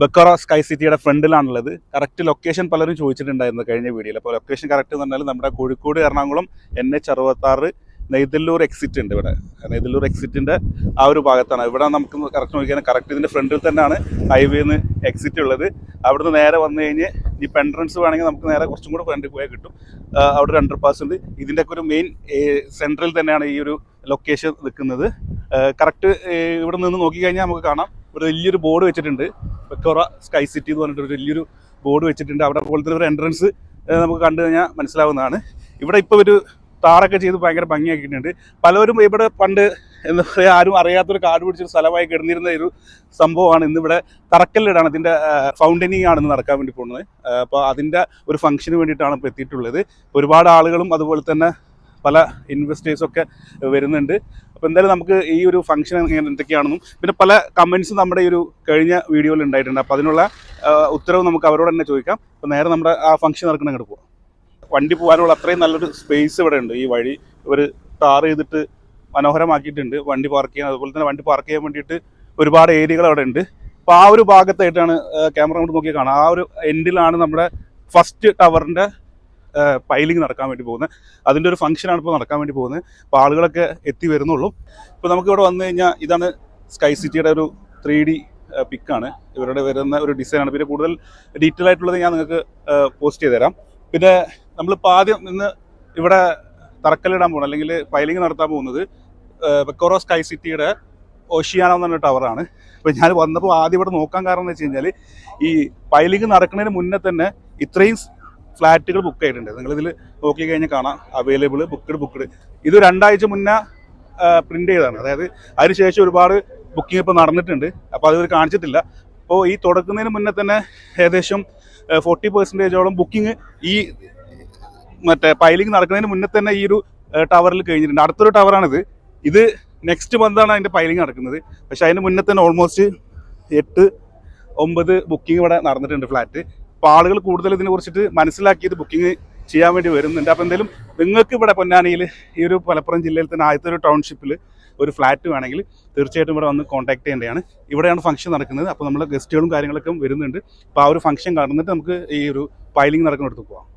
Baqarah sky സിറ്റിയുടെ ഫ്രണ്ടിലാണുള്ളത്. Correct location പലരും ചോദിച്ചിട്ടുണ്ടായിരുന്നു കഴിഞ്ഞ വീഡിയോയിൽ. അപ്പോൾ ലൊക്കേഷൻ കറക്റ്റ് എന്ന് പറഞ്ഞാൽ നമ്മുടെ കോഴിക്കോട് എറണാകുളം എൻ എച്ച് അറുപത്താറ് നെയ്തല്ലൂർ എക്സിറ്റ് ഉണ്ട് ഇവിടെ. നെയ്തല്ലൂർ എക്സിറ്റിന്റെ ആ ഒരു ഭാഗത്താണ്. ഇവിടെ നമുക്ക് കറക്റ്റ് നോക്കിയാൽ കറക്റ്റ് ഇതിന്റെ ഫ്രണ്ടിൽ തന്നെയാണ് ഹൈവേന്ന് എക്സിറ്റ് ഉള്ളത്. അവിടുന്ന് നേരെ വന്നു കഴിഞ്ഞ് ഈ പെൻട്രൻസ് വേണമെങ്കിൽ നമുക്ക് നേരെ കുറച്ചും കൂടെ ഫ്രണ്ടിൽ പോയാൽ കിട്ടും. അവിടെ ഒരു അണ്ടർ പാസ് ഉണ്ട്. ഇതിന്റെ ഒക്കെ ഒരു മെയിൻ സെൻട്രൽ തന്നെയാണ് ഈ ഒരു ലൊക്കേഷൻ നിൽക്കുന്നത്. കറക്റ്റ് ഇവിടെ നിന്ന് നോക്കിക്കഴിഞ്ഞാൽ നമുക്ക് കാണാം. ഒരു വലിയൊരു ബോർഡ് വെച്ചിട്ടുണ്ട്. വെക്കോറ സ്കൈ സിറ്റി എന്ന് പറഞ്ഞിട്ട് ഒരു വലിയൊരു ബോർഡ് വെച്ചിട്ടുണ്ട്. അവിടെ പോലത്തെ ഒരു എൻട്രൻസ് നമുക്ക് കണ്ടു കഴിഞ്ഞാൽ മനസ്സിലാവുന്നതാണ്. ഇവിടെ ഇപ്പോൾ ഒരു താറൊക്കെ ചെയ്ത് ഭയങ്കര ഭംഗിയാക്കിയിട്ടുണ്ട്. പലരും ഇവിടെ പണ്ട് എന്താ പറയുക ആരും അറിയാത്തൊരു കാട് പിടിച്ചൊരു സ്ഥലമായി കിടന്നിരുന്ന ഒരു സംഭവമാണ് ഇന്നിവിടെ തറക്കല്ലിടാണ്. ഇതിന്റെ ഫൗണ്ടനിങ് ആണ് നടക്കാൻ വേണ്ടി പോകുന്നത്. അപ്പോൾ അതിന്റെ ഒരു ഫംഗ്ഷന് വേണ്ടിയിട്ടാണ് ഇപ്പോൾ എത്തിയിട്ടുള്ളത്. ഒരുപാട് ആളുകളും അതുപോലെ തന്നെ പല ഇൻവെസ്റ്റേഴ്സൊക്കെ വരുന്നുണ്ട്. അപ്പോൾ എന്തായാലും നമുക്ക് ഈ ഒരു ഫംഗ്ഷൻ എന്തൊക്കെയാണെന്നും പിന്നെ പല കമൻസും നമ്മുടെ ഈ ഒരു കഴിഞ്ഞ വീഡിയോയിൽ ഉണ്ടായിട്ടുണ്ട്. അപ്പോൾ അതിനുള്ള ഉത്തരവ് നമുക്ക് അവരോട് തന്നെ ചോദിക്കാം. അപ്പോൾ നേരെ നമ്മുടെ ആ ഫംഗ്ഷൻ നടക്കുന്ന അങ്ങോട്ട് വണ്ടി പോകാനുള്ള അത്രയും നല്ലൊരു സ്പേസ് ഇവിടെ ഉണ്ട് ഈ വഴി ഇവർ ടാർ ചെയ്തിട്ട് മനോഹരമാക്കിയിട്ടുണ്ട്. വണ്ടി പാർക്ക് ചെയ്യാൻ അതുപോലെ തന്നെ വണ്ടി പാർക്ക് ചെയ്യാൻ വേണ്ടിയിട്ട് ഒരുപാട് ഏരിയകൾ അവിടെ ഉണ്ട് അപ്പോൾ ആ ഒരു ഭാഗത്തായിട്ടാണ് ക്യാമറ കൊണ്ട് നോക്കി കാണാം. ആ ഒരു എൻഡിലാണ് നമ്മുടെ ഫസ്റ്റ് ടവറിന്റെ പൈലിംഗ് നടക്കാൻ വേണ്ടി പോകുന്നത്. അതിന്റെ ഒരു ഫംഗ്ഷനാണ് ഇപ്പോൾ നടക്കാൻ വേണ്ടി പോകുന്നത്. അപ്പോൾ ആളുകളൊക്കെ എത്തി വരുന്നുള്ളൂ. ഇപ്പോൾ നമുക്ക് ഇവിടെ വന്നു കഴിഞ്ഞാൽ ഇതാണ് സ്കൈ സിറ്റിയുടെ ഒരു ത്രീ ഡി പിക്കാണ് ഇവരുടെ വരുന്ന ഒരു ഡിസൈനാണ് പിന്നെ കൂടുതൽ ഡീറ്റെയിൽ ആയിട്ടുള്ളത് ഞാൻ നിങ്ങൾക്ക് പോസ്റ്റ് ചെയ്ത് തരാം പിന്നെ നമ്മളിപ്പോൾ ആദ്യം നിന്ന് ഇവിടെ തറക്കല്ലിടാൻ പോകണം അല്ലെങ്കിൽ ഫയലിംഗ് നടത്താൻ പോകുന്നത് ബെക്കോറോ സ്കൈ സിറ്റിയുടെ ഓഷിയാനോ എന്ന് പറഞ്ഞ ടവറാണ് അപ്പോൾ ഞാൻ വന്നപ്പോൾ ആദ്യം ഇവിടെ നോക്കാൻ കാരണം എന്ന് വെച്ച് ഈ ഫയലിംഗ് നടക്കുന്നതിന് മുന്നേ തന്നെ ഇത്രയും ഫ്ലാറ്റുകൾ ബുക്ക് ആയിട്ടുണ്ട് നിങ്ങളിതിൽ നോക്കി കഴിഞ്ഞാൽ കാണാം അവൈലബിൾ ബുക്ക്ഡ് ബുക്ക്ഡ് ഇത് രണ്ടാഴ്ച മുന്നേ പ്രിന്റ് ചെയ്തതാണ്. അതായത് അതിനുശേഷം ഒരുപാട് ബുക്കിംഗ് ഇപ്പോൾ നടന്നിട്ടുണ്ട്. അപ്പോൾ അതിവർ കാണിച്ചിട്ടില്ല. അപ്പോൾ ഈ തുടക്കുന്നതിന് മുന്നേ തന്നെ ഏകദേശം ഫോർട്ടി പെർസെന്റേജോളം ബുക്കിംഗ് ഈ മറ്റേ പൈലിംഗ് നടക്കുന്നതിന് മുന്നേ തന്നെ ഈ ഒരു ടവറിൽ കഴിഞ്ഞിട്ടുണ്ട്. അടുത്തൊരു ടവറാണിത് ഇത് നെക്സ്റ്റ് മന്താണ് അതിന്റെ പൈലിംഗ് നടക്കുന്നത്. പക്ഷേ അതിന് മുന്നേ തന്നെ ഓൾമോസ്റ്റ് എട്ട് ഒമ്പത് ബുക്കിംഗ് ഇവിടെ നടന്നിട്ടുണ്ട് ഫ്ലാറ്റ് അപ്പോൾ ആളുകൾ കൂടുതൽ ഇതിനെ കുറിച്ചിട്ട് മനസ്സിലാക്കിയത് ബുക്കിംഗ് ചെയ്യാൻ വേണ്ടി വരുന്നുണ്ട്. അപ്പോൾ എന്തായാലും നിങ്ങൾക്ക് ഇവിടെ പൊന്നാനിയിൽ ഈ ഒരു മലപ്പുറം ജില്ലയിൽ തന്നെ ആദ്യത്തെ ഒരു ടൗൺഷിപ്പിൽ ഒരു ഫ്ലാറ്റ് വേണമെങ്കിൽ തീർച്ചയായിട്ടും ഇവിടെ വന്ന് കോൺടാക്ട് ചെയ്യേണ്ടതാണ്. ഇവിടെയാണ് ഫംഗ്ഷൻ നടക്കുന്നത്. അപ്പോൾ നമ്മൾ ഗസ്റ്റുകളും കാര്യങ്ങളൊക്കെ വരുന്നുണ്ട്. അപ്പോൾ ആ ഒരു ഫംഗ്ഷൻ കടന്നിട്ട് നമുക്ക് ഈ ഒരു പൈലിംഗ് നടക്കുന്നിടത്ത് പോവാം.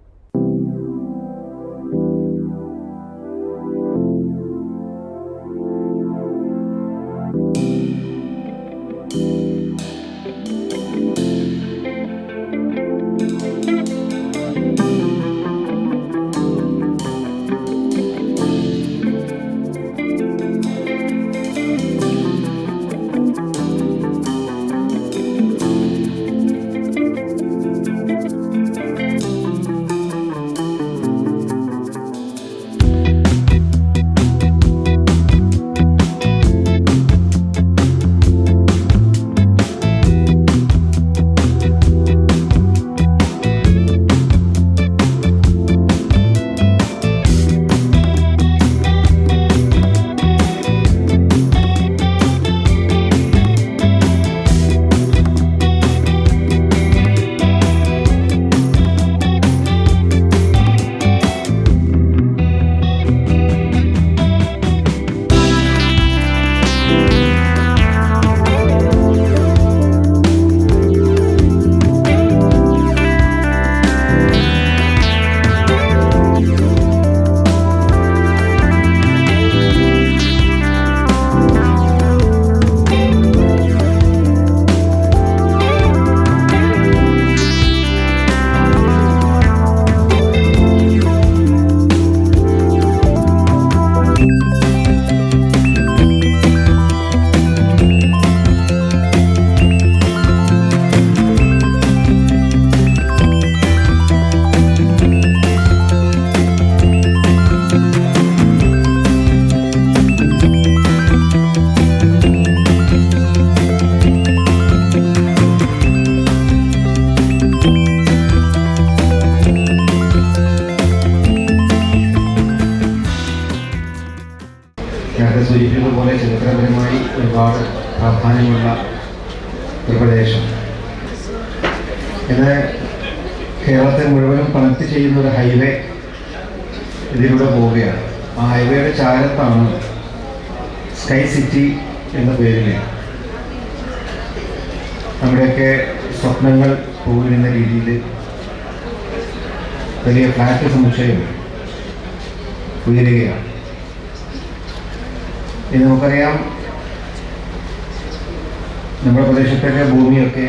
സ്വപ്നങ്ങൾ പോയിരുന്ന രീതിയിൽ വലിയ ഫ്ലാറ്റ് സമുച്ചയം ഉയരുകയാണ്. ഇത് നമുക്കറിയാം നമ്മുടെ പ്രദേശത്തൊക്കെ ഭൂമിയൊക്കെ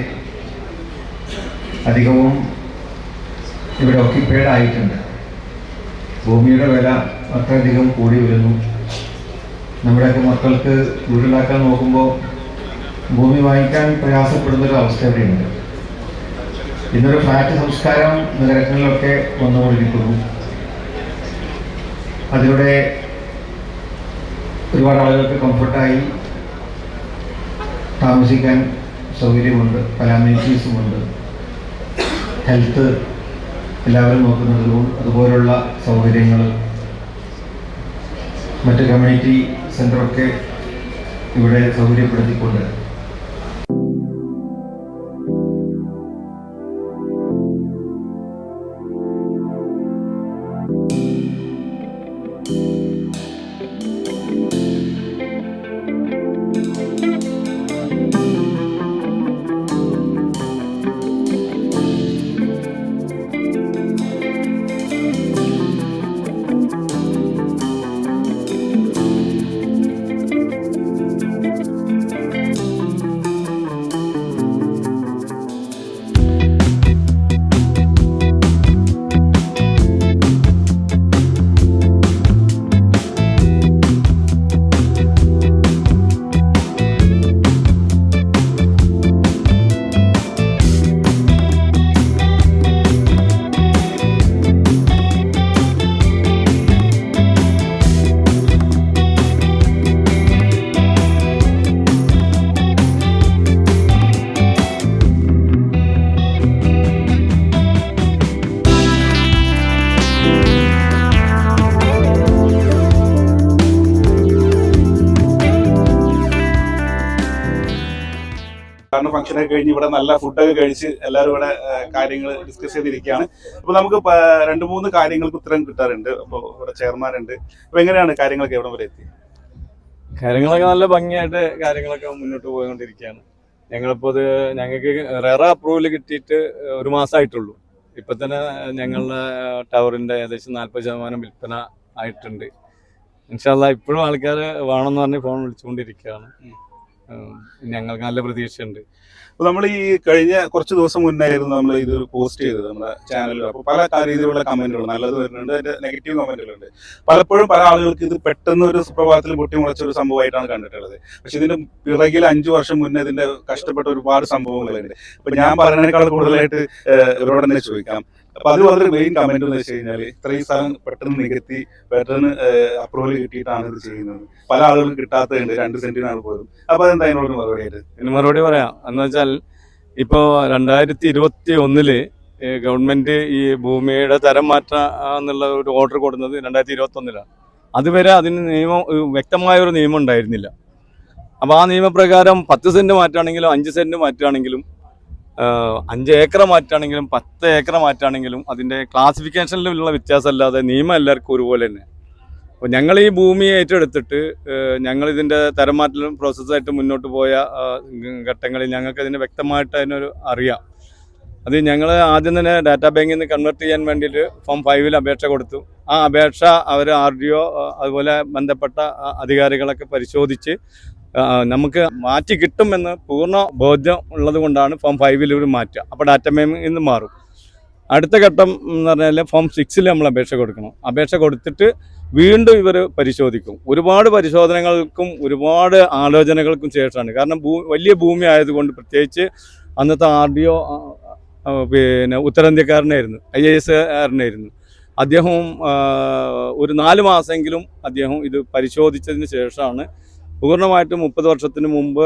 അധികവും ഇവിടെ ഒക്കിപ്പേഡ് ആയിട്ടുണ്ട്. ഭൂമിയുടെ വില അത്രയധികം കൂടി വരുന്നു. നമ്മുടെയൊക്കെ മക്കൾക്ക് വീടുണ്ടാക്കാൻ നോക്കുമ്പോൾ ഭൂമി വാങ്ങിക്കാൻ പ്രയാസപ്പെടുന്ന ഒരു അവസ്ഥ ഇവിടെയുണ്ട്. ഇന്നൊരു ഫ്ലാറ്റ് സംസ്കാരം നഗരങ്ങളിലൊക്കെ വന്നുകൊണ്ടിരിക്കുന്നു. അതിലൂടെ ഒരുപാട് ആളുകൾക്ക് കംഫർട്ടായി താമസിക്കാൻ സൗകര്യമുണ്ട് പല അമ്യൂണിറ്റീസുമുണ്ട് ഹെൽത്ത് എല്ലാവരും നോക്കുന്നതിലും അതുപോലുള്ള സൗകര്യങ്ങൾ മറ്റ് കമ്മ്യൂണിറ്റി സെന്ററൊക്കെ ഇവിടെ സൗകര്യപ്പെടുത്തിക്കൊണ്ട് കാരണം ഫംഗ്ഷനൊക്കെ കഴിഞ്ഞ് ഇവിടെ നല്ല ഫുഡൊക്കെ കഴിച്ച് എല്ലാവരും ഇവിടെ കാര്യങ്ങൾ ഡിസ്കസ് ചെയ്തിരിക്കുകയാണ്. അപ്പൊ നമുക്ക് രണ്ട് മൂന്ന് കാര്യങ്ങൾക്ക് ഉത്തരം കിട്ടാറുണ്ട്. അപ്പോൾ ഇവിടെ ചെയർമാനുണ്ട്. അപ്പൊ എങ്ങനെയാണ് കാര്യങ്ങളൊക്കെ എവിടെ വരെ എത്തി? കാര്യങ്ങളൊക്കെ നല്ല ഭംഗിയായിട്ട് കാര്യങ്ങളൊക്കെ മുന്നോട്ട് പോയിക്കൊണ്ടിരിക്കുകയാണ്. ഞങ്ങളിപ്പോൾ ഇത് ഞങ്ങൾക്ക് റെറ അപ്രൂവൽ കിട്ടിയിട്ട് ഒരു മാസമായിട്ടുള്ളൂ ഇപ്പൊ തന്നെ ഞങ്ങളുടെ ടവറിന്റെ ഏകദേശം നാൽപ്പത് ശതമാനം വിൽപ്പന ആയിട്ടുണ്ട്. ഇൻഷാല്ല ഇപ്പോഴും ആൾക്കാർ വേണമെന്ന് പറഞ്ഞ് ഫോൺ വിളിച്ചുകൊണ്ടിരിക്കുകയാണ്. ഞങ്ങൾക്ക് നല്ല പ്രതീക്ഷയുണ്ട്. അപ്പൊ നമ്മൾ ഈ കഴിഞ്ഞ കുറച്ച് ദിവസം മുന്നായിരുന്നു നമ്മൾ ഇത് പോസ്റ്റ് ചെയ്തത് നമ്മുടെ ചാനലിൽ അപ്പോൾ പല രീതിയിലുള്ള കമന്റുകൾ നല്ലത് വരുന്നുണ്ട് അതിന്റെ നെഗറ്റീവ് കമന്റുകളുണ്ട് പലപ്പോഴും പല ആളുകൾക്ക് ഇത് പെട്ടെന്ന് ഒരു സുപ്രഭാതത്തിൽ പൊട്ടിമുളച്ച ഒരു സംഭവമായിട്ടാണ് കണ്ടിട്ടുള്ളത്. പക്ഷെ ഇതിന്റെ പിറകിൽ അഞ്ചു വർഷം മുന്നേ ഇതിന്റെ കഷ്ടപ്പെട്ട ഒരുപാട് സംഭവങ്ങളുണ്ട്. അപ്പൊ ഞാൻ പറയുന്നതിനേക്കാൾ കൂടുതലായിട്ട് ഇവരോട് തന്നെ ചോദിക്കാം. അപ്പൊ അത് വളരെ മെയിൻ കമന്റ് എന്ന് വെച്ച് ഇത്രയും സ്ഥലം പെട്ടെന്ന് നികത്തി പെട്ടെന്ന് അപ്രൂവൽ കിട്ടിയിട്ടാണ് ഇത് ചെയ്യുന്നത്. പല ആളുകളും കിട്ടാത്തതുണ്ട് രണ്ട് സെന്റിനാണ് പോലും അപ്പൊ അതെന്താ അതിനോട് മറുപടി ആയിട്ട്? മറുപടി പറയാം. എന്ന് വെച്ചാൽ ഇപ്പോ രണ്ടായിരത്തി ഇരുപത്തി ഒന്നിൽ ഗവൺമെന്റ് ഈ ഭൂമിയുടെ തരം മാറ്റാ എന്നുള്ള ഒരു ഓർഡർ കൊടുക്കുന്നത് രണ്ടായിരത്തി ഇരുപത്തി ഒന്നിലാണ് അതുവരെ അതിന് നിയമം വ്യക്തമായ ഒരു നിയമം ഉണ്ടായിരുന്നില്ല. അപ്പോൾ ആ നിയമപ്രകാരം പത്ത് സെന്റ് മാറ്റുകയാണെങ്കിലും അഞ്ച് സെന്റ് മാറ്റുകയാണെങ്കിലും അഞ്ച് ഏക്കർ മാറ്റാണെങ്കിലും പത്ത് ഏക്കർ മാറ്റാണെങ്കിലും അതിന്റെ ക്ലാസിഫിക്കേഷനിലുള്ള വ്യത്യാസമല്ലാതെ നിയമം എല്ലാവർക്കും ഒരുപോലെ തന്നെ. അപ്പോൾ ഞങ്ങൾ ഈ ഭൂമി ഏറ്റെടുത്തിട്ട് ഞങ്ങൾ ഇതിന്റെ തരംമാറ്റലും പ്രോസസ്സായിട്ട് മുന്നോട്ട് പോയ ഘട്ടങ്ങളിൽ ഞങ്ങൾക്ക് ഇതിന് വ്യക്തമായിട്ട് അതിനൊരു അറിയാം. അത് ഞങ്ങൾ ആദ്യം തന്നെ ഡാറ്റാ ബാങ്കിൽ നിന്ന് കൺവേർട്ട് ചെയ്യാൻ വേണ്ടിയിട്ട് ഫോം ഫൈവിൽ അപേക്ഷ കൊടുത്തു. ആ അപേക്ഷ അവർ ആർ ഡി ഒ അതുപോലെ ബന്ധപ്പെട്ട അധികാരികളൊക്കെ പരിശോധിച്ച് നമുക്ക് മാറ്റി കിട്ടുമെന്ന് പൂർണ ബോധ്യം ഉള്ളത് കൊണ്ടാണ് ഫോം ഒരു മാറ്റുക അപ്പോൾ ഡാറ്റ ബാങ്കിൽ നിന്ന് മാറും. അടുത്ത ഘട്ടം എന്ന് പറഞ്ഞാൽ ഫോം സിക്സിൽ നമ്മൾ അപേക്ഷ കൊടുക്കണം. അപേക്ഷ കൊടുത്തിട്ട് വീണ്ടും ഇവർ പരിശോധിക്കും. ഒരുപാട് പരിശോധനകൾക്കും ഒരുപാട് ആലോചനകൾക്കും ശേഷമാണ്. കാരണം വലിയ ഭൂമി ആയതുകൊണ്ട് പ്രത്യേകിച്ച് അന്നത്തെ ആർ ഡി ഒ പിന്നെ ഉത്തരേന്ത്യക്കാരനായിരുന്നു ഐ എ എസ് കാരനായിരുന്നു. അദ്ദേഹവും ഒരു നാല് മാസമെങ്കിലും അദ്ദേഹം ഇത് പരിശോധിച്ചതിന് ശേഷമാണ് പൂർണമായിട്ടും മുപ്പത് വർഷത്തിന് മുമ്പ്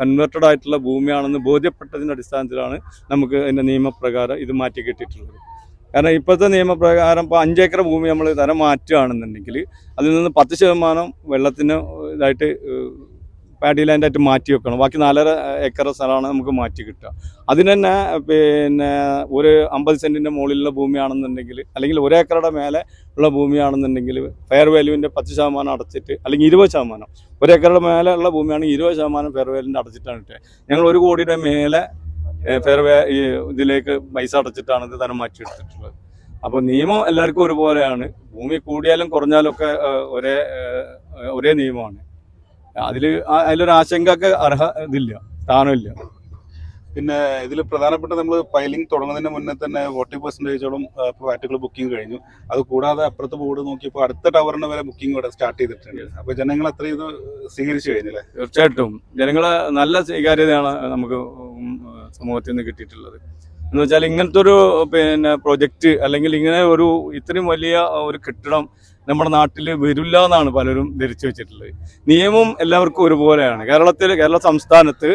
കൺവേർട്ടഡ് ആയിട്ടുള്ള ഭൂമിയാണെന്ന് ബോധ്യപ്പെട്ടതിന്റെ അടിസ്ഥാനത്തിലാണ് നമുക്ക് അതിന്റെ നിയമപ്രകാരം ഇത് മാറ്റി കിട്ടിയിട്ടുള്ളത്. കാരണം ഇപ്പോഴത്തെ നിയമപ്രകാരം ഇപ്പോൾ അഞ്ചേക്കർ ഭൂമി നമ്മൾ തരം മാറ്റുകയാണെന്നുണ്ടെങ്കിൽ അതിൽ നിന്ന് പത്ത് ശതമാനം വെള്ളത്തിന് ഇതായിട്ട് പാഡി ലാൻഡായിട്ട് മാറ്റി വെക്കണം. ബാക്കി നാലര ഏക്കർ സ്ഥലമാണ് നമുക്ക് മാറ്റി കിട്ടുക. അതിന് തന്നെ പിന്നെ ഒരു അമ്പത് സെന്റിന്റെ മുകളിലുള്ള ഭൂമിയാണെന്നുണ്ടെങ്കിൽ അല്ലെങ്കിൽ ഒരു ഏക്കറുടെ മേലെ ഉള്ള ഭൂമിയാണെന്നുണ്ടെങ്കിൽ ഫെയർ വാല്യൂവിന്റെ പത്ത് ശതമാനം അടച്ചിട്ട് അല്ലെങ്കിൽ ഇരുപത് ശതമാനം. ഒരു ഏക്കറുടെ മേലെ ഉള്ള ഭൂമിയാണെങ്കിൽ ഇരുപത് ശതമാനം ഫെയർ വാല്യൂവിന്റെ അടച്ചിട്ടാണ് കിട്ടുക. ഞങ്ങൾ ഒരു കോടിയുടെ മേലെ ഫെയർ വേ ഇതിലേക്ക് പൈസ അടച്ചിട്ടാണ് ഇത് തരം മാറ്റിയെടുത്തിട്ടുള്ളത് അപ്പോൾ നിയമം എല്ലാവർക്കും ഒരുപോലെയാണ്. ഭൂമി കൂടിയാലും കുറഞ്ഞാലും ഒക്കെ ഒരേ ഒരേ നിയമമാണ്. അതിൽ അതിലൊരു ആശങ്കക്ക് അർഹ ഇതില്ല സ്ഥാനമില്ല. പിന്നെ ഇതിൽ പ്രധാനപ്പെട്ട നമ്മൾ ഫയലിംഗ് തുടങ്ങുന്നതിന് മുന്നേ തന്നെ ഫോർട്ടി പെർസെന്റേജോളം ഫ്ലാറ്റുകൾ ബുക്കിംഗ് കഴിഞ്ഞു. അത് കൂടാതെ അപ്പുറത്ത് ബോർഡ് നോക്കിയപ്പോൾ അടുത്ത ടവറിന് വരെ ബുക്കിംഗ് ഇവിടെ സ്റ്റാർട്ട് ചെയ്തിട്ടുണ്ട്. അപ്പോൾ ജനങ്ങൾ അത്രയും ഇത് സ്വീകരിച്ചു കഴിഞ്ഞല്ലേ? തീർച്ചയായിട്ടും. ജനങ്ങളെ നല്ല സ്വീകാര്യതയാണ് നമുക്ക് സമൂഹത്തിൽ നിന്ന് കിട്ടിയിട്ടുള്ളത്. എന്ന് വെച്ചാൽ ഇങ്ങനത്തെ ഒരു പിന്നെ പ്രൊജക്റ്റ് അല്ലെങ്കിൽ ഇങ്ങനെ ഒരു ഇത്രയും വലിയ ഒരു കെട്ടിടം നമ്മുടെ നാട്ടിൽ വരില്ല എന്നാണ് പലരും ധരിച്ചു വെച്ചിട്ടുള്ളത്. നിയമം എല്ലാവർക്കും ഒരുപോലെയാണ്. കേരളത്തിൽ കേരള സംസ്ഥാനത്ത്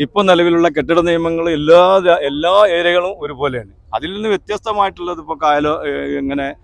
ഇപ്പോൾ നിലവിലുള്ള കെട്ടിട നിയമങ്ങൾ എല്ലാ എല്ലാ ഏരിയകളും ഒരുപോലെയാണ്. അതിൽ നിന്ന് വ്യത്യസ്തമായിട്ടുള്ളത് ഇപ്പോൾ കായലോ ഇങ്ങനെ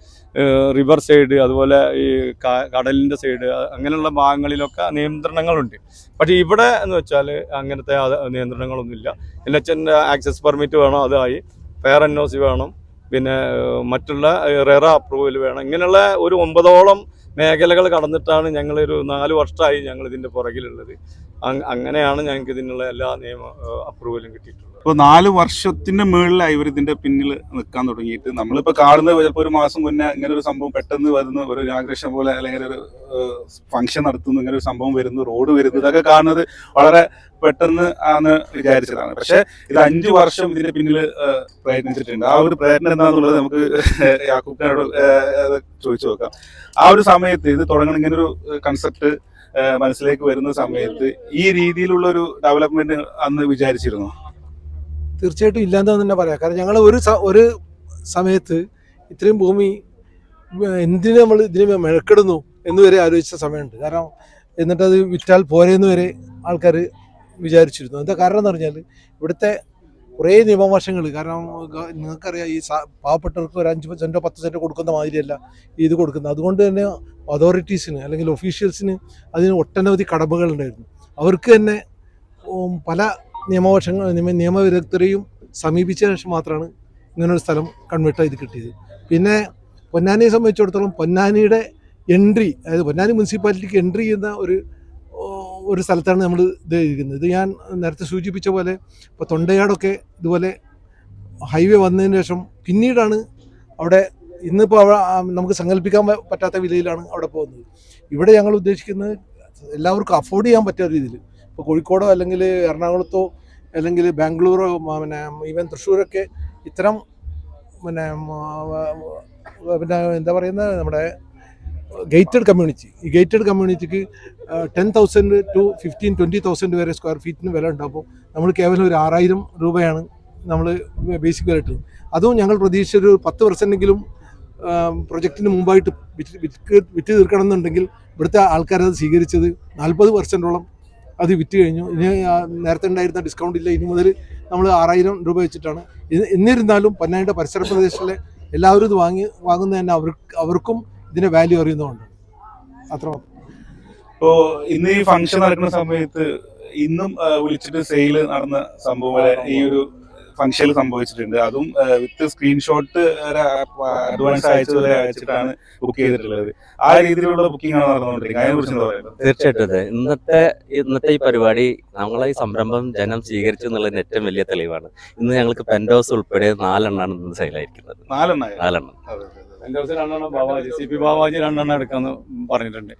റിവർ സൈഡ് അതുപോലെ ഈ കടലിന്റെ സൈഡ് അങ്ങനെയുള്ള ഭാഗങ്ങളിലൊക്കെ നിയന്ത്രണങ്ങളുണ്ട്. പക്ഷേ ഇവിടെ എന്ന് വെച്ചാൽ അങ്ങനത്തെ നിയന്ത്രണങ്ങളൊന്നുമില്ല. എൽ എച്ച് ആക്സസ് പെർമിറ്റ് വേണം അതായി. ഫെയർ എൻ വേണം. പിന്നെ മറ്റുള്ള റെറ അപ്രൂവൽ വേണം. ഇങ്ങനെയുള്ള ഒരു ഒമ്പതോളം മേഖലകൾ കടന്നിട്ടാണ് ഞങ്ങളൊരു നാല് വർഷമായി ഞങ്ങൾ ഇതിന്റെ പുറകിലുള്ളത്. അങ്- അങ്ങനെയാണ് ഞങ്ങൾക്ക് ഇതിനുള്ള എല്ലാ നിയമ അപ്രൂവലും കിട്ടിയിട്ടുള്ളത്. ഇപ്പോൾ നാല് വർഷത്തിന് മുകളിലായി ഇവർ ഇതിന്റെ പിന്നിൽ നിൽക്കാൻ തുടങ്ങിയിട്ട്. നമ്മളിപ്പോൾ കാണുന്നത് ചിലപ്പോൾ ഒരു മാസം മുന്നേ ഇങ്ങനെ ഒരു സംഭവം പെട്ടെന്ന് വരുന്ന ഒരു ആഗ്രഹം പോലെ അല്ലെങ്കിൽ ഒരു ഫംഗ്ഷൻ നടത്തുന്നു ഇങ്ങനെ ഒരു സംഭവം വരുന്നു റോഡ് വരുന്നു ഇതൊക്കെ കാണുന്നത് വളരെ പെട്ടെന്ന് ആണ് വിചാരിച്ചതാണ്. പക്ഷെ ഇത് അഞ്ചു വർഷം ഇതിന്റെ പിന്നിൽ പ്രയത്നിച്ചിട്ടുണ്ട്. ആ ഒരു പ്രയത്നം എന്താണെന്നുള്ളത് നമുക്ക് യാക്കൂബിനോട് ചോദിച്ചു നോക്കാം. ആ ഒരു സമയത്ത് ഇത് തുടങ്ങണം ഇങ്ങനെ ഒരു കൺസെപ്റ്റ് മനസ്സിലേക്ക് വരുന്ന സമയത്ത് ഈ രീതിയിലുള്ള ഒരു ഡെവലപ്മെന്റ് അന്ന് വിചാരിച്ചിരുന്നു? തീർച്ചയായിട്ടും ഇല്ലാന്ന് തന്നെ പറയാം. കാരണം ഞങ്ങൾ ഒരു ഒരു സമയത്ത് ഇത്രയും ഭൂമി എന്തിനു നമ്മൾ ഇതിന് മെഴക്കെടുന്നു എന്ന് വരെ ആലോചിച്ച സമയമുണ്ട്. കാരണം എന്നിട്ട് അത് വിറ്റാൽ പോരെന്ന് വരെ ആൾക്കാർ വിചാരിച്ചിരുന്നു. എന്താ കാരണം എന്ന് പറഞ്ഞാൽ ഇവിടുത്തെ കുറേ നിയമവശങ്ങൾ കാരണം നിങ്ങൾക്കറിയാം ഈ പാവപ്പെട്ടവർക്ക് ഒരു അഞ്ച് സെന്റോ പത്ത് സെന്റോ കൊടുക്കുന്ന മാതിരിയല്ല ഇത് കൊടുക്കുന്നത്. അതുകൊണ്ട് തന്നെ അതോറിറ്റീസിന് അല്ലെങ്കിൽ ഒഫീഷ്യൽസിന് അതിന് ഒട്ടനവധി കടമകളുണ്ടായിരുന്നു അവർക്ക് തന്നെ പല നിയമവശങ്ങൾ നിയമ നിയമവിദഗ്ധരെയും സമീപിച്ച ശേഷം മാത്രമാണ് ഇങ്ങനൊരു സ്ഥലം കൺവേർട്ട് ചെയ്ത് കിട്ടിയത്. പിന്നെ പൊന്നാനിയെ സംബന്ധിച്ചിടത്തോളം പൊന്നാനിയുടെ എൻട്രി അതായത് പൊന്നാനി മുനിസിപ്പാലിറ്റിക്ക് എൻട്രി ചെയ്യുന്ന ഒരു ഒരു സ്ഥലത്താണ് നമ്മൾ ഇത് ഇരിക്കുന്നത് ഇത് ഞാൻ നേരത്തെ സൂചിപ്പിച്ച പോലെ ഇപ്പോൾ തൊണ്ടയാടൊക്കെ ഇതുപോലെ ഹൈവേ വന്നതിന് ശേഷം പിന്നീടാണ് അവിടെ ഇന്നിപ്പോൾ അവ നമുക്ക് സങ്കല്പിക്കാൻ പറ്റാത്ത വിലയിലാണ് അവിടെ പോകുന്നത്. ഇവിടെ ഞങ്ങൾ ഉദ്ദേശിക്കുന്നത് എല്ലാവർക്കും അഫോർഡ് ചെയ്യാൻ പറ്റാത്ത രീതിയിൽ ഇപ്പോൾ കോഴിക്കോടോ അല്ലെങ്കിൽ എറണാകുളത്തോ അല്ലെങ്കിൽ ബാംഗ്ലൂരോ പിന്നെ ഈവൻ തൃശ്ശൂരൊക്കെ ഇത്തരം പിന്നെ പിന്നെ എന്താ പറയുന്നത് നമ്മുടെ ഗേറ്റഡ് കമ്മ്യൂണിറ്റി ഈ gated കമ്മ്യൂണിറ്റിക്ക് ten thousand two fifteen twenty thousand വരെ സ്ക്വയർ ഫീറ്റിന് വില ഉണ്ടാകുമ്പോൾ നമ്മൾ കേവലം ഒരു ആറായിരം രൂപയാണ് നമ്മൾ ബേസിക് ആയിട്ട് അതും ഞങ്ങൾ പ്രതീക്ഷിച്ച ഒരു പത്ത് പെർസെന്റെങ്കിലും പ്രൊജക്റ്റിന് മുമ്പായിട്ട് വിറ്റ് വിറ്റ് വിറ്റ് തീർക്കണം എന്നുണ്ടെങ്കിൽ ഇവിടുത്തെ ആൾക്കാരത് സ്വീകരിച്ചത് നാൽപ്പത് പെർസെന്റോളം അത് വിറ്റ് കഴിഞ്ഞു. ഇനി നേരത്തെ ഉണ്ടായിരുന്ന ഡിസ്കൗണ്ട് ഇല്ല. ഇനി മുതൽ നമ്മൾ ആറായിരം രൂപ വെച്ചിട്ടാണ്. എന്നിരുന്നാലും പൊന്നാനിയുടെ പരിസര പ്രദേശത്തിലെ എല്ലാവരും ഇത് വാങ്ങി വാങ്ങുന്നത് തന്നെ അവർക്ക് അവർക്കും ഇതിന്റെ വാല്യൂ അറിയുന്നതുകൊണ്ട് അത്ര ഇപ്പോ ഇന്ന് ഈ ഫംഗ്ഷൻ നടക്കുന്ന സമയത്ത് ഇന്നും വിളിച്ചിട്ട് സെയിൽ നടന്ന സംഭവം ഈ ഒരു ഫംഗ്ഷനിൽ സംഭവിച്ചിട്ടുണ്ട്. അതും വിത്ത് സ്ക്രീൻഷോട്ട് അഡ്വാൻസ് അയച്ചത് വരെ അയച്ചിട്ടാണ് ബുക്ക് ചെയ്തിട്ടുള്ളത്. ആ രീതിയിലുള്ള ബുക്കിംഗ് ആണ് നടന്നുകൊണ്ടിരിക്കുന്നത്. അതിനെ കുറിച്ച് എന്താ തീർച്ചയായിട്ടും അതെ. ഇന്നത്തെ ഇന്നത്തെ ഈ പരിപാടി നമ്മളെ ഈ സംരംഭം ജനം സ്വീകരിച്ചു എന്നുള്ളതിന് ഏറ്റവും വലിയ തെളിവാണ്. ഇന്ന് ഞങ്ങൾക്ക് പെൻഡോസ് ഹൗസ് ഉൾപ്പെടെ നാലെണ്ണമാണ് ഇന്ന് സെയിലായിരിക്കുന്നത് നാലെണ്ണം. നാലെണ്ണം. എന്റെ ദിവസം രണ്ടെണ്ണം ബാബാജി സി പി ബാബാജി രണ്ടെണ്ണം എടുക്കാന്ന് പറഞ്ഞിട്ടുണ്ട്.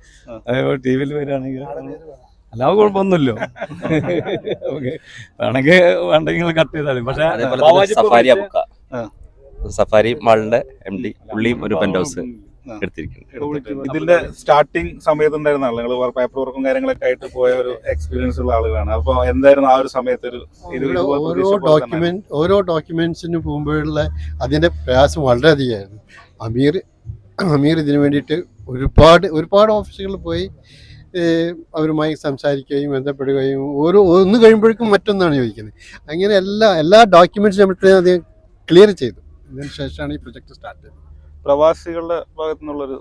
അതേപോലെ ടി വിയിൽ വരികയാണെങ്കിൽ അല്ലാതെ കുഴപ്പമൊന്നുമില്ലോ. ഓക്കെ. വേണമെങ്കിൽ വേണ്ടെങ്കിൽ കട്ട് ചെയ്താലും പക്ഷേ സഫാരി. സഫാരി മാളിന്റെ എം ഡി പുള്ളിയും ഒരു പെന്റ് ഹൗസ്. ഇതിന്റെ സ്റ്റാർട്ടിങ് സമയത്ത് ഉണ്ടായിരുന്ന ആളുകൾ നിങ്ങൾ പേപ്പർ വർക്കും കാര്യങ്ങളൊക്കെ ആയിട്ട് പോയ ഒരു എക്സ്പീരിയൻസ് ഉള്ള ആളുകളാണ്. അപ്പൊ എന്തായിരുന്നു ആ ഒരു സമയത്ത് ഒരു ഓരോ ഡോക്യുമെന്റ് ഓരോ ഡോക്യുമെന്റ്സിന് പോകുമ്പോഴുള്ള അതിന്റെ പ്രയാസം വളരെയധികമായിരുന്നു. അമീർ അമീർ ഇതിനു വേണ്ടിയിട്ട് ഒരുപാട് ഒരുപാട് ഓഫീസുകളിൽ പോയി അവരുമായി സംസാരിക്കുകയും ബന്ധപ്പെടുകയും ഓരോ ഒന്ന് കഴിയുമ്പോഴേക്കും മറ്റൊന്നാണ് ചോദിക്കുന്നത്. അങ്ങനെ എല്ലാ എല്ലാ ഡോക്യുമെന്റ്സും നമ്മൾ അദ്ദേഹം ക്ലിയർ ചെയ്തു. അതിന് ശേഷമാണ് ഈ പ്രൊജക്ട് സ്റ്റാർട്ട് ചെയ്തത്. പ്രവാസികളുടെ ഭാഗത്തു നിന്നുള്ളൊരു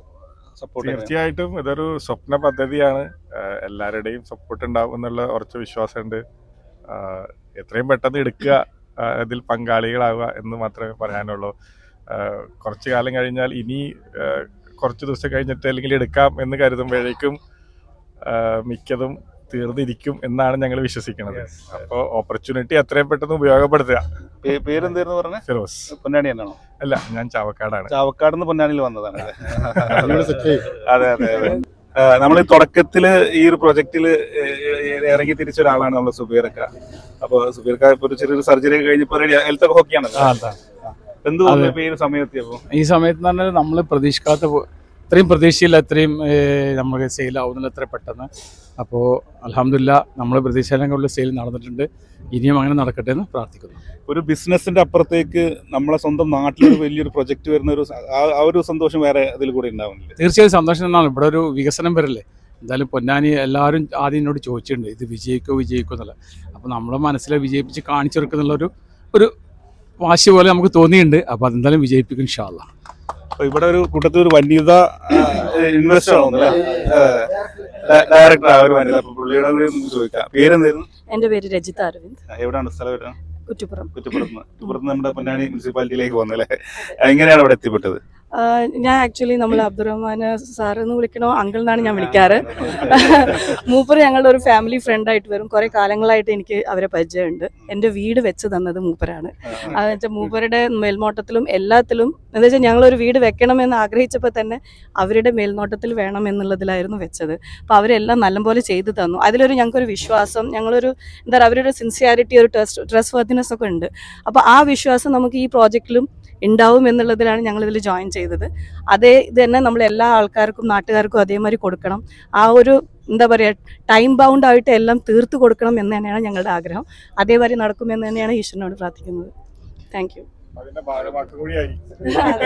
സപ്പോർട്ട് തീർച്ചയായിട്ടും ഇതൊരു സ്വപ്ന പദ്ധതിയാണ്. എല്ലാവരുടെയും സപ്പോർട്ട് ഉണ്ടാവും എന്നുള്ള ഉറച്ച വിശ്വാസമുണ്ട്. എത്രയും പെട്ടെന്ന് എടുക്കുക അതിൽ ഇതിൽ പങ്കാളികളാവുക എന്ന് മാത്രമേ പറയാനുള്ളൂ. കുറച്ച് കാലം കഴിഞ്ഞാൽ ഇനി കുറച്ച് ദിവസം കഴിഞ്ഞിട്ട് അല്ലെങ്കിൽ എടുക്കാം എന്ന് കരുതുമ്പോഴേക്കും മിക്കതും തീർന്നിരിക്കും എന്നാണ് ഞങ്ങൾ വിശ്വസിക്കുന്നത്. അപ്പോൾ ഓപ്പർച്യൂണിറ്റി എത്രയും പെട്ടെന്ന് ഉപയോഗപ്പെടുത്തുക. പേരെന്തായിരുന്നു പറഞ്ഞത് ഫിറോസ്. പൊന്നാനി എന്നാണോ അല്ല ഞാൻ ചാവക്കാടാണ്. ചാവക്കാട് നിന്ന് പൊന്നാനിയിൽ വന്നതാണ്. അതെ. അതെ അതെ നമ്മൾ ഈ തുടക്കത്തിൽ ഈ ഒരു പ്രൊജക്റ്റിൽ ഇറങ്ങി തിരിച്ച ഒരാളാണ് നമ്മൾ സുബീർക്ക അപ്പൊ സുബീർക്ക ഇപ്പൊ ഒരു ചെറിയൊരു സർജറി കഴിഞ്ഞപ്പോ ഹെൽത്ത് ഒക്കെ എന്ത് തോന്നുന്നു ഈ സമയത്ത് ഈ സമയത്ത് നമ്മൾ പ്രതീക്ഷിക്കാത്ത ഇത്രയും പ്രതീക്ഷയില്ല അത്രയും നമുക്ക് സെയിലാവുന്നില്ല അത്ര പെട്ടെന്ന്. അപ്പോൾ അലഹമില്ല നമ്മൾ പ്രതീക്ഷയിലുള്ള സെയിൽ നടന്നിട്ടുണ്ട്. ഇനിയും അങ്ങനെ നടക്കട്ടെ എന്ന് പ്രാർത്ഥിക്കുന്നു. ഒരു ബിസിനസിന്റെ അപ്പുറത്തേക്ക് നമ്മളെ സ്വന്തം നാട്ടിലൊരു വലിയൊരു പ്രൊജക്ട് വരുന്ന ഒരു ആ- ഒരു സന്തോഷം വേറെ അതിൽ കൂടെ ഉണ്ടാവുന്നില്ല? തീർച്ചയായും സന്തോഷം എന്നാണ്. ഇവിടെ ഒരു വികസനം വരില്ലേ? എന്തായാലും പൊന്നാനി എല്ലാവരും ആദ്യം എന്നോട് ചോദിച്ചിട്ടുണ്ട് ഇത് വിജയിക്കോ വിജയിക്കോ എന്നുള്ള അപ്പോൾ നമ്മളെ മനസ്സിലെ വിജയിപ്പിച്ച് കാണിച്ചെടുക്കുന്നുള്ള ഒരു ഒരു വാശി പോലെ നമുക്ക് തോന്നിയിട്ടുണ്ട്. അപ്പോൾ അതെന്തായാലും വിജയിപ്പിക്കും ഇൻഷാല്ല ഇവിടെ ഒരു കൂട്ടത്തിൽ ഒരു വനിത ഇൻവെസ്റ്റർ ഡയറക്ടർ ഒരു വനിത. പുള്ളിയുടെ ചോദിക്കാം. പേരെന്തായിരുന്നു? എന്റെ പേര് രജിത അരവിന്ദ്. എവിടെയാണ് സ്ഥലം എവിടെയാണ് കുറ്റിപ്പുറം. കുറ്റിപ്പുറത്ത് കുറ്റിപ്പുറത്ത് നമ്മുടെ പൊന്നാനി മുനിസിപ്പാലിറ്റിയിലേക്ക് വന്നല്ലേ? എങ്ങനെയാണ് അവിടെ എത്തിപ്പെട്ടത്? ഞാൻ ആക്ച്വലി നമ്മൾ അബ്ദുറഹ്മാൻ സാർ എന്ന് വിളിക്കണോ? അങ്കിൾ എന്നാണ് ഞാൻ വിളിക്കാറ്. മൂപ്പർ ഞങ്ങളുടെ ഒരു ഫാമിലി ഫ്രണ്ട് ആയിട്ട് വരും. കുറേ കാലങ്ങളായിട്ട് എനിക്ക് അവരെ പരിചയമുണ്ട്. എന്റെ വീട് വെച്ച് തന്നത് മൂപ്പരാണ്. അതെന്ന് വെച്ചാൽ മൂപ്പരുടെ മേൽനോട്ടത്തിലും എല്ലാത്തിലും എന്താ വെച്ചാൽ ഞങ്ങളൊരു വീട് വെക്കണമെന്ന് ആഗ്രഹിച്ചപ്പോൾ തന്നെ അവരുടെ മേൽനോട്ടത്തിൽ വേണം എന്നുള്ളതിലായിരുന്നു വെച്ചത്. അപ്പോൾ അവരെല്ലാം നല്ലപോലെ ചെയ്തു തന്നു. അതിലൊരു ഞങ്ങൾക്കൊരു വിശ്വാസം ഞങ്ങളൊരു എന്താ പറയുക അവരുടെ സിൻസിയാരിറ്റി ഒരു ട്രസ്റ്റ് ട്രസ്റ്റ് വർത്തിനെസ് ഒക്കെ ഉണ്ട്. അപ്പോൾ ആ വിശ്വാസം നമുക്ക് ഈ പ്രോജക്റ്റിലും ഉണ്ടാവും എന്നുള്ളതിലാണ് ഞങ്ങൾ ഇതിൽ ജോയിൻ ചെയ്തത്. അതേ ഇത് തന്നെ നമ്മൾ എല്ലാ ആൾക്കാർക്കും നാട്ടുകാർക്കും അതേമാതിരി കൊടുക്കണം. ആ ഒരു എന്താ പറയുക ടൈം ബൗണ്ട് ആയിട്ട് എല്ലാം തീർത്തു കൊടുക്കണം എന്ന് തന്നെയാണ് ഞങ്ങളുടെ ആഗ്രഹം. അതേമാതിരി നടക്കുമെന്ന് തന്നെയാണ് ഈശ്വരനോട് പ്രാർത്ഥിക്കുന്നത്. താങ്ക് യു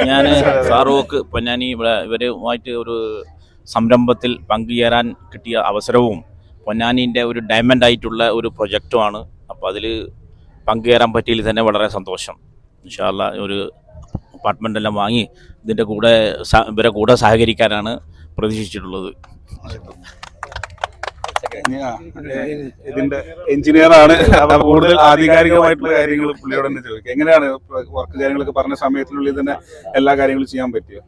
ഞാൻ ഫാറൂഖ് പൊന്നാനി ഇവിടെ ഇവരുമായിട്ട് ഒരു സംരംഭത്തിൽ പങ്കുചേരാൻ കിട്ടിയ അവസരവും പൊന്നാനിന്റെ ഒരു ഡയമണ്ട് ആയിട്ടുള്ള ഒരു പ്രൊജക്റ്റുമാണ് അപ്പോൾ അതിൽ പങ്കുചേരാൻ പറ്റിയതിൽ തന്നെ വളരെ സന്തോഷം. ഇൻഷാല്ല ഒരു അപ്പാർട്ട്മെന്റ് എല്ലാം വാങ്ങി ഇതിന്റെ കൂടെ ഇവരെ കൂടെ സഹകരിക്കാനാണ് പ്രതീക്ഷിച്ചിട്ടുള്ളത്. ഇതിന്റെ എഞ്ചിനീയർ ആണ്. കൂടുതൽ ആധികാരികമായിട്ടുള്ള കാര്യങ്ങൾ പുള്ളിയോട് തന്നെ ചോദിക്കുക എങ്ങനെയാണ് വർക്ക് കാര്യങ്ങളൊക്കെ പറഞ്ഞ സമയത്തിനുള്ളിൽ തന്നെ എല്ലാ കാര്യങ്ങളും ചെയ്യാൻ പറ്റിയോ?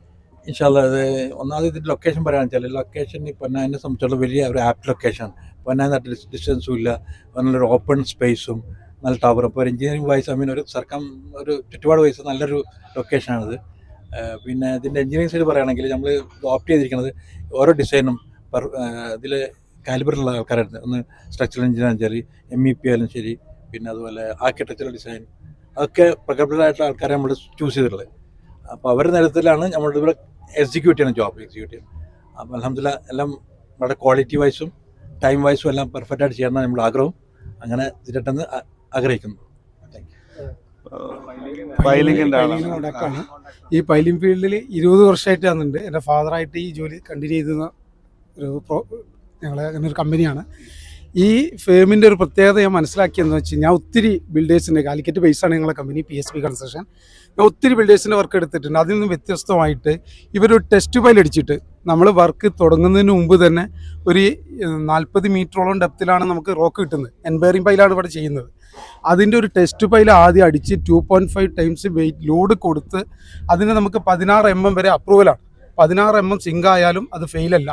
ഇൻഷാല്ല അത് ഒന്നാമത് ഇതിന്റെ ലൊക്കേഷൻ പറയാന്ന് വെച്ചാൽ ലൊക്കേഷൻ ഈ പൊന്നാനെ സംബന്ധിച്ചുള്ള വലിയ ഒരു ആപ്റ്റ് ലൊക്കേഷൻ പൊന്നാൻ ഡിസ്റ്റൻസും ഇല്ല. നല്ലൊരു ഓപ്പൺ സ്പേസും നല്ല ടവർ അപ്പോൾ ഒരു എഞ്ചിനീയറിംഗ് വൈസ് ഐ മീൻ ഒരു സർക്കം ഒരു ചുറ്റുപാട് വൈസ് നല്ലൊരു ലൊക്കേഷനാണിത് പിന്നെ ഇതിന്റെ എഞ്ചിനീയറിംഗ് സൈഡ് പറയുകയാണെങ്കിൽ നമ്മൾ ഓപ്റ്റ് ചെയ്തിരിക്കുന്നത് ഓരോ ഡിസൈനും പെർ ഇതിൽ കാലിബറിലുള്ള ആൾക്കാരായിരുന്നു ഒന്ന് സ്ട്രക്ചറൽ എഞ്ചിനീയർ ശരി എം ഇ പി ആയാലും ശരി പിന്നെ അതുപോലെ ആർക്കിടെക്ചറൽ ഡിസൈൻ അതൊക്കെ പ്രഗത്ഭരായിട്ടുള്ള ആൾക്കാരെ നമ്മൾ ചൂസ് ചെയ്തിട്ടുള്ളത്. അപ്പോൾ അവരുടെ നിരത്തിലാണ് നമ്മളുടെ ഇവിടെ എക്സിക്യൂട്ട് ചെയ്യണം ജോബ് എക്സിക്യൂട്ട് ചെയ്യണം അപ്പോൾ അലഹമില്ല എല്ലാം നമ്മുടെ ക്വാളിറ്റി വൈസും ടൈം വൈസും എല്ലാം പെർഫെക്റ്റായിട്ട് ചെയ്യണം നമ്മുടെ ആഗ്രഹം. അങ്ങനെ ഇതിട്ടെന്ന് ആഗ്രഹിക്കുന്നു. മുടക്കാണ് ഈ പൈലിംഗ് ഫീൽഡിൽ ഇരുപത് വർഷമായിട്ട് വന്നിട്ടുണ്ട് എന്റെ ഫാദറായിട്ട് ഈ ജോലി കണ്ടിന്യൂ ചെയ്തുന്ന ഒരു പ്രോ ഞങ്ങളെ അങ്ങനെ ഒരു കമ്പനിയാണ്. ഈ ഫേമിന്റെ ഒരു പ്രത്യേകത ഞാൻ മനസ്സിലാക്കിയെന്ന് വെച്ച് ഞാൻ ഒത്തിരി ബിൽഡേഴ്സിന്റെ കാലിക്കറ്റ് ബേസാണ് ഞങ്ങളുടെ company P S P construction ഞാൻ ഒത്തിരി ബിൽഡേഴ്സിന്റെ വർക്ക് എടുത്തിട്ടുണ്ട്. അതിൽ നിന്ന് വ്യത്യസ്തമായിട്ട് ഇവരൊരു ടെസ്റ്റ് ഫയൽ അടിച്ചിട്ട് നമ്മൾ വർക്ക് തുടങ്ങുന്നതിന് മുമ്പ് തന്നെ ഒരു നാൽപ്പത് മീറ്ററോളം ഡെപ്തിലാണ് നമുക്ക് റോക്ക് കിട്ടുന്നത്. എൻബയറിംഗ് പൈലാണ് ഇവിടെ ചെയ്യുന്നത്. അതിന്റെ ഒരു ടെസ്റ്റ് പൈൽ ആദ്യം അടിച്ച് two point five times weight load കൊടുത്ത് അതിന് നമുക്ക് പതിനാറ് എം എം വരെ അപ്രൂവലാണ് പതിനാറ് എം എം സിങ്ക് ആയാലും അത് ഫെയിലല്ല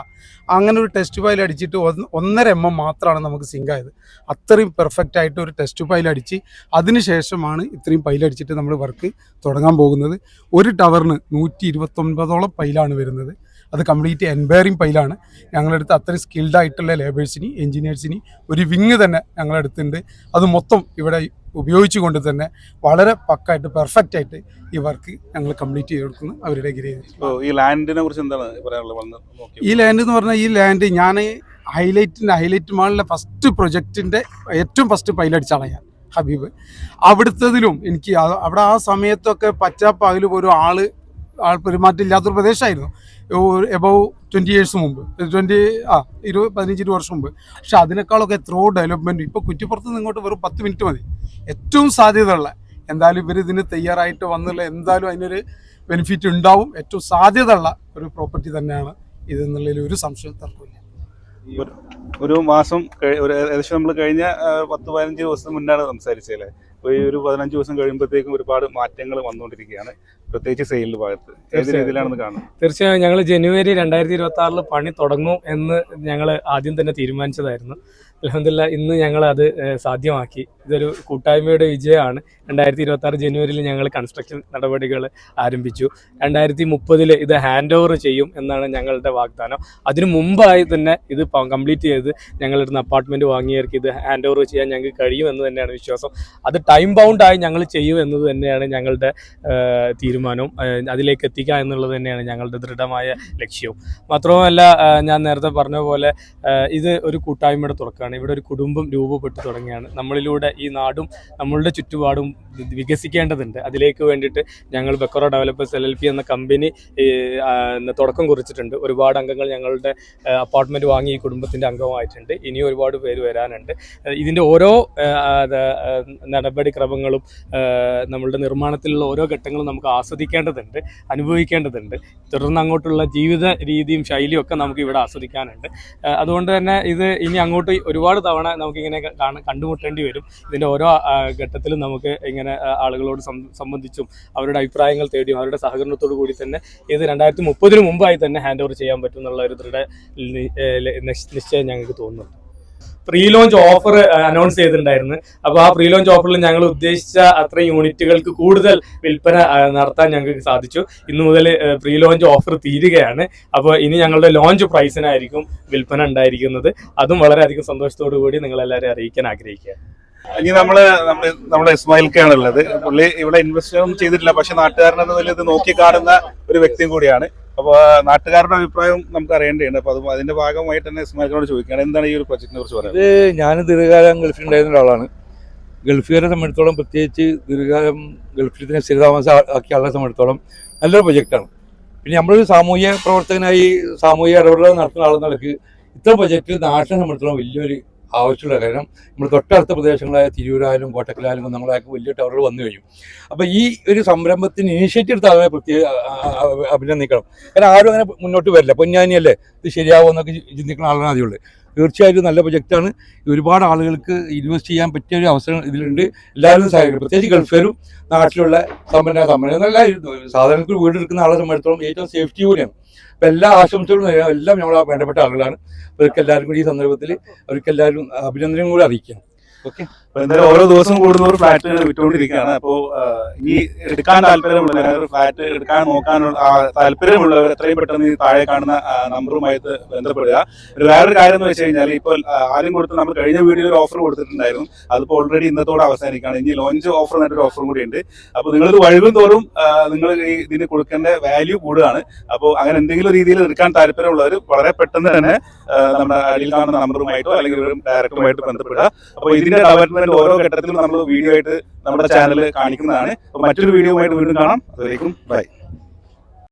അങ്ങനെ ഒരു ടെസ്റ്റ് പൈൽ അടിച്ചിട്ട് ഒന്ന് ഒന്നര എം എം മാത്രമാണ് നമുക്ക് സിങ്ക് ആയത്. അത്രയും പെർഫെക്റ്റ് ആയിട്ട് ഒരു ടെസ്റ്റ് പൈൽ അടിച്ച് അതിന് ശേഷമാണ് ഇത്രയും പൈൽ അടിച്ചിട്ട് നമ്മൾ വർക്ക് തുടങ്ങാൻ പോകുന്നത്. ഒരു ടവറിന് നൂറ്റി ഇരുപത്തൊൻപതോളം പൈലാണ് വരുന്നത്. അത് കംപ്ലീറ്റ് എൻവയറിംഗ് പൈലാണ് ഞങ്ങളടുത്ത് അത്രയും സ്കിൽഡ് ആയിട്ടുള്ള ലേബേഴ്സിന് എഞ്ചിനീയേഴ്സിന് ഒരു വിങ് തന്നെ ഞങ്ങളടുത്തുണ്ട് അത് മൊത്തം ഇവിടെ ഉപയോഗിച്ചുകൊണ്ട് തന്നെ വളരെ പക്കായിട്ട് പെർഫെക്റ്റ് ആയിട്ട് ഈ വർക്ക് ഞങ്ങൾ കംപ്ലീറ്റ് ചെയ്ത് കൊടുക്കുന്നു അവരുടെ ഗ്രീ ഈ ലാൻഡിനെ കുറിച്ച് എന്താണ് പറയാനുള്ളത്? ഈ ലാൻഡ് എന്ന് പറഞ്ഞാൽ ഈ ലാൻഡ് ഞാൻ ഹൈലൈറ്റിന്റെ ഹൈലൈറ്റ് മാളിലെ ഫസ്റ്റ് പ്രൊജക്റ്റിന്റെ ഏറ്റവും ഫസ്റ്റ് പൈലടിച്ചാണ് ഞാൻ ഹബീബ്. അവിടുത്തതിലും എനിക്ക് അവിടെ ആ സമയത്തൊക്കെ പച്ചാപ്പാകിലും ഒരു ആൾ ആൾ പെരുമാറ്റം ഇല്ലാത്തൊരു പ്രദേശമായിരുന്നു എബവ് ട്വന്റി ഇയേഴ്സ് മുമ്പ്. ട്വന്റി ആ ഇരുപത് പതിനഞ്ച് ഇരുപത് വർഷം മുമ്പ്. പക്ഷെ അതിനേക്കാളൊക്കെ എത്രയോ ഡെവലപ്മെന്റ് ഇപ്പോൾ കുറ്റിപ്പുറത്ത് നിന്ന് ഇങ്ങോട്ട് വെറും പത്ത് മിനിറ്റ് മതി. ഏറ്റവും സാധ്യതയുള്ള എന്തായാലും ഇവർ ഇതിന് തയ്യാറായിട്ട് വന്നുള്ള എന്തായാലും അതിനൊരു ബെനിഫിറ്റ് ഉണ്ടാവും. ഏറ്റവും സാധ്യതയുള്ള ഒരു പ്രോപ്പർട്ടി തന്നെയാണ് ഇതെന്നുള്ളതിൽ ഒരു സംശയം തർക്കമില്ല ഒരു മാസം ഒരു ഏകദേശം നമ്മൾ കഴിഞ്ഞ പത്ത് പതിനഞ്ച് ദിവസം മുന്നാണ് സംസാരിച്ചല്ലേ ഈ ഒരു പതിനഞ്ച് ദിവസം കഴിയുമ്പോഴത്തേക്കും ഒരുപാട് മാറ്റങ്ങൾ വന്നുകൊണ്ടിരിക്കുകയാണ്. പ്രത്യേകിച്ച് സെയിലിന്റെ ഭാഗത്ത്. ഏത്. രീതിയിലാണെന്ന് കാണുന്നത് തീർച്ചയായും ഞങ്ങൾ ജനുവരി രണ്ടായിരത്തി ഇരുപത്തി ആറിൽ പണി തുടങ്ങും എന്ന് ഞങ്ങൾ ആദ്യം തന്നെ തീരുമാനിച്ചതായിരുന്നു. അലഹമില്ല ഇന്ന് ഞങ്ങൾ അത് സാധ്യമാക്കി. ഇതൊരു കൂട്ടായ്മയുടെ വിജയമാണ്. രണ്ടായിരത്തി ഇരുപത്തി ആറ് ജനുവരിയിൽ ഞങ്ങൾ കൺസ്ട്രക്ഷൻ നടപടികൾ ആരംഭിച്ചു. രണ്ടായിരത്തി മുപ്പതിൽ ഇത് ഹാൻഡ് ഓവർ ചെയ്യും എന്നാണ് ഞങ്ങളുടെ വാഗ്ദാനം. അതിനു മുമ്പായി തന്നെ ഇത് കംപ്ലീറ്റ് ചെയ്ത് ഞങ്ങളിരുന്ന് അപ്പാർട്ട്മെന്റ് വാങ്ങിയവർക്ക് ഇത് ഹാൻഡ് ഓവർ ചെയ്യാൻ ഞങ്ങൾക്ക് കഴിയും എന്ന് തന്നെയാണ് വിശ്വാസം. അത് ടൈം ബൗണ്ടായി ഞങ്ങൾ ചെയ്യും എന്നത് തന്നെയാണ് ഞങ്ങളുടെ തീരുമാനവും. അതിലേക്ക് എത്തിക്കുക എന്നുള്ളത് തന്നെയാണ് ഞങ്ങളുടെ ദൃഢമായ ലക്ഷ്യവും. മാത്രവുമല്ല ഞാൻ നേരത്തെ പറഞ്ഞ പോലെ ഇത് ഒരു കൂട്ടായ്മയുടെ തുറക്കാണ് ഇവിടെ ഒരു കുടുംബം രൂപപ്പെട്ടു തുടങ്ങിയാണ്. നമ്മളിലൂടെ ഈ നാടും നമ്മളുടെ ചുറ്റുപാടും വികസിക്കേണ്ടതുണ്ട്. അതിലേക്ക് വേണ്ടിയിട്ട് ഞങ്ങൾ ബെക്കറോ ഡെവലപ്പേഴ്സ് എൽ എൽ പി എന്ന കമ്പനി തുടക്കം കുറിച്ചിട്ടുണ്ട്. ഒരുപാട് അംഗങ്ങൾ ഞങ്ങളുടെ അപ്പാർട്ട്മെന്റ് വാങ്ങി ഈ കുടുംബത്തിന്റെ അംഗമായിട്ടുണ്ട്. ഇനി ഒരുപാട് പേര് വരാനുണ്ട്. ഇതിന്റെ ഓരോ നടപടിക്രമങ്ങളും നമ്മളുടെ നിർമ്മാണത്തിലുള്ള ഓരോ ഘട്ടങ്ങളും നമുക്ക് ആസ്വദിക്കേണ്ടതുണ്ട് അനുഭവിക്കേണ്ടതുണ്ട്. തുടർന്ന് അങ്ങോട്ടുള്ള ജീവിത രീതിയും ശൈലിയും ഒക്കെ നമുക്ക് ഇവിടെ ആസ്വദിക്കാനുണ്ട്. അതുകൊണ്ട് തന്നെ ഇത് ഇനി അങ്ങോട്ട് ഒരുപാട് തവണ നമുക്കിങ്ങനെ കാണ കണ്ടുമുട്ടേണ്ടി വരും. ഇതിന്റെ ഓരോ ഘട്ടത്തിലും നമുക്ക് ഇങ്ങനെ ആളുകളോട് സംബന്ധിച്ചും അവരുടെ അഭിപ്രായങ്ങൾ തേടിയും അവരുടെ സഹകരണത്തോടു കൂടി തന്നെ ഇത് രണ്ടായിരത്തി മുപ്പതിന് മുമ്പായി തന്നെ ഹാൻഡ് ഓവർ ചെയ്യാൻ പറ്റും എന്നുള്ള ഒരു ദൃഢ നിശ്ചയം ഞങ്ങൾക്ക് തോന്നുന്നുണ്ട്. പ്രീ ലോഞ്ച് ഓഫർ അനൗൺസ് ചെയ്തിട്ടുണ്ടായിരുന്നു. അപ്പോൾ ആ പ്രീ ലോഞ്ച് ഓഫറിൽ ഞങ്ങൾ ഉദ്ദേശിച്ച അത്രയും യൂണിറ്റുകൾക്ക് കൂടുതൽ വിൽപ്പന നടത്താൻ ഞങ്ങൾക്ക് സാധിച്ചു. ഇന്ന് മുതൽ പ്രീ ലോഞ്ച് ഓഫർ തീരുകയാണ്. അപ്പോൾ ഇനി ഞങ്ങളുടെ ലോഞ്ച് പ്രൈസിനായിരിക്കും വിൽപ്പന ഉണ്ടായിരിക്കുന്നത്. അതും വളരെയധികം സന്തോഷത്തോടു കൂടി നിങ്ങളെല്ലാവരെയും അറിയിക്കാൻ ആഗ്രഹിക്കുക ഇനി നമ്മൾ നമ്മൾ നമ്മുടെ ഇസ്മായിൽക്കാണ് ഉള്ളത് പുള്ളി ഇവിടെ ഇൻവെസ്റ്റ് ഒന്നും ചെയ്തിട്ടില്ല. പക്ഷെ നാട്ടുകാരൻ എന്ന ഇത് നോക്കി കാണുന്ന ഒരു വ്യക്തിയും കൂടിയാണ്. അപ്പൊ നാട്ടുകാരുടെ അഭിപ്രായം നമുക്ക് അറിയേണ്ടതുണ്ട്. അപ്പൊ അത് അതിന്റെ ഭാഗമായിട്ട് തന്നെ ഇസ്മായിലിനോട് ചോദിക്കുകയാണ്. എന്താണ് ഈ ഒരു പ്രൊജക്ടിനെ കുറിച്ച് പറയുന്നത് ഇത് ഞാൻ ദീർഘകാലം ഗൾഫിൽ ഉണ്ടായിരുന്ന ഒരാളാണ്. ഗൾഫുകാരെ സംബന്ധിച്ചിടത്തോളം പ്രത്യേകിച്ച് ദീർഘകാലം ഗൾഫിൽ തന്നെ സ്ഥിരതാമസം ആക്കിയ ആളെ സംബന്ധിച്ചിടത്തോളം നല്ലൊരു പ്രൊജക്റ്റാണ് പിന്നെ നമ്മളൊരു സാമൂഹ്യ പ്രവർത്തകനായി സാമൂഹിക ഇടപെടൽ നടത്തുന്ന ആളെന്ന നിലയ്ക്ക് ഇത്തരം പ്രൊജക്റ്റ് നാട്ടിനെ സംബന്ധിച്ചിടത്തോളം വലിയൊരു ആവശ്യമുള്ള കാരണം നമ്മൾ തൊട്ടടുത്ത പ്രദേശങ്ങളായ തിരൂരായാലും കോട്ടക്കലായാലും കുന്നങ്ങളായാലും വലിയ ടവറുകൾ വന്നു കഴിഞ്ഞു. അപ്പോൾ ഈ ഒരു സംരംഭത്തിന് ഇനീഷ്യേറ്റീവ് എടുത്ത് അവരെ പ്രത്യേക അഭിനന്ദിക്കണം. കാരണം ആരും അങ്ങനെ മുന്നോട്ട് വരില്ല. പൊന്നാനിയല്ലേ ഇത് ശരിയാവുമെന്നൊക്കെ ചിന്തിക്കുന്ന ആളാണ് ആദ്യമുള്ളത് തീർച്ചയായിട്ടും നല്ല പ്രൊജക്റ്റാണ് ഒരുപാട് ആളുകൾക്ക് ഇൻവെസ്റ്റ് ചെയ്യാൻ പറ്റിയ ഒരു അവസരം ഇതിലുണ്ട്. എല്ലാവരും സഹായിക്കും പ്രത്യേകിച്ച് ഗൾഫേരും നാട്ടിലുള്ള സമ്പന്ന സമ്പന്ന എന്നല്ല സാധാരണ വീട് എടുക്കുന്ന ആളെ സംബന്ധിച്ചിടത്തോളം ഏറ്റവും സേഫ്റ്റി കൂടിയാണ്. അപ്പം എല്ലാ ആശംസകളും എല്ലാം ഞങ്ങൾ വേണ്ടപ്പെട്ട ആളുകളാണ്. അവർക്ക് എല്ലാവർക്കും കൂടി ഈ സന്ദർഭത്തിൽ അവർക്ക് എല്ലാവരും അഭിനന്ദനം കൂടി അറിയിക്കാം ഓരോ ദിവസം കൂടുന്നവർ ഫ്ലാറ്റ് വിറ്റുകൊണ്ടിരിക്കുകയാണ് അപ്പോ ഇനി എടുക്കാൻ താല്പര്യമുള്ള ഫ്ലാറ്റ് എടുക്കാൻ നോക്കാനുള്ള താല്പര്യമുള്ളവർ എത്രയും പെട്ടെന്ന് ഈ താഴെ കാണുന്ന നമ്പറുമായിട്ട് ബന്ധപ്പെടുക. ഒരു വേറൊരു കാര്യം എന്ന് വെച്ച് കഴിഞ്ഞാൽ ഇപ്പോൾ ആദ്യം കൊടുത്ത് നമ്മൾ കഴിഞ്ഞ വീഡിയോയിൽ ഓഫർ കൊടുത്തിട്ടുണ്ടായിരുന്നു. അതിപ്പോൾ ഓൾറെഡി ഇന്നത്തോടെ അവസാനിക്കുകയാണ്. ഇനി ലോഞ്ച് ഓഫർ എന്നൊരു ഓഫറും കൂടി ഉണ്ട്. അപ്പോൾ നിങ്ങളിത് വഴുകും തോറും നിങ്ങൾ ഈ ഇതിന് കൊടുക്കേണ്ട വാല്യൂ കൂടുകയാണ്. അപ്പോൾ അങ്ങനെ എന്തെങ്കിലും രീതിയിൽ എടുക്കാൻ താല്പര്യമുള്ളവർ വളരെ പെട്ടെന്ന് തന്നെ നമ്മുടെ അടിയിൽ കാണുന്ന നമ്പറുമായിട്ടോ അല്ലെങ്കിൽ ഡയറക്ടറുമായിട്ട് ബന്ധപ്പെടുക. അപ്പോൾ ഇതിന്റെ ഡെവലപ്മെന്റ് ഓരോ ഘട്ടത്തിലും നമ്മൾ വീഡിയോ ആയിട്ട് നമ്മുടെ ചാനലിൽ കാണിക്കുന്നതാണ്. മറ്റൊരു വീഡിയോ ആയിട്ട് വീണ്ടും കാണാം. അതുവരേക്കും ബൈ